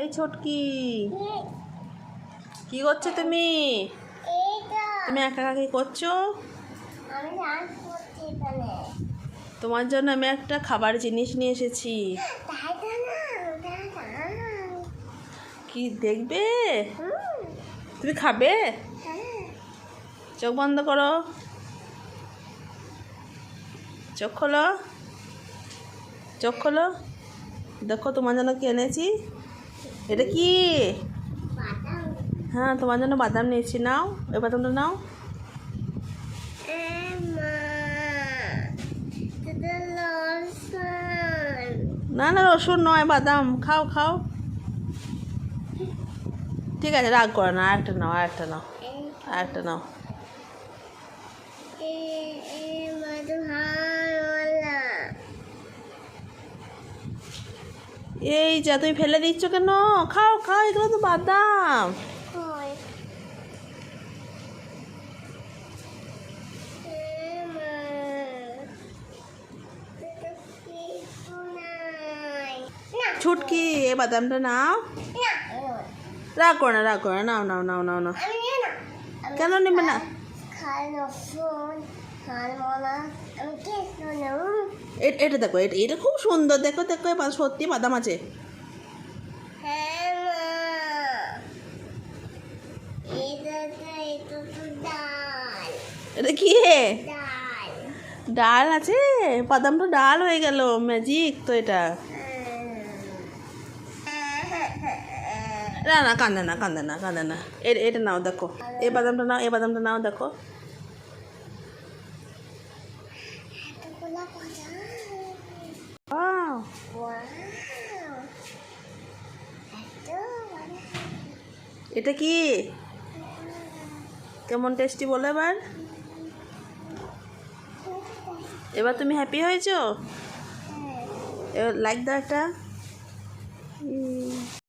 এই ছোটকি। কি করছ তুমি? তুমি একা একা কি করছ? তোমার জন্য আমি একটা খাবার জিনিস নিয়ে এসেছি। কি দেখবে? তুমি খাবে? হ্যাঁ। চোখ বন্ধ করো। চোখ খোলো। চোখ খোলো। দেখো তোমার জন্য কি এনেছি। এটা কি? হ্যাঁ তোমার জন্য বাদাম নিয়েছি। নাও ওই বাদামটা নাও। না না রসুন নয় বাদাম। খাও খাও। ঠিক আছে রাগ করো না আরেকটা নাও আরেকটা নাও আরেকটা নাও এ এ মধুহারওয়ালা এই যা তুমি ফেলে দিচ্ছ কেন? খাও খাও এগুলো তো বাদাম। না ছুটকি এই বাদামটা নাও। না করো না করো না নাও নাও নাও নাও নাও। না কেন নেবে না? খানো ফোন খানো না আমি কিছু এ- এটা দেখো এটা এটা খুব সুন্দর। দেখো দেখো সত্যি বাদাম আছে। হ্যাঁ এটা কি ডাল। আছে? বাদামটা ডাল হয়ে গেল ম্যাজিক তো এটা। না না কান্দে না কান্দে না কান্দে না। এটা নাও দেখো। এই বাদামটা নাও এই বাদামটা নাও দেখো। এটা কি? কেমন টেস্টি বলো এবার? এবার তুমি হ্যাপি হয়েছো? হ্যাঁ। লাইক দাও একটা।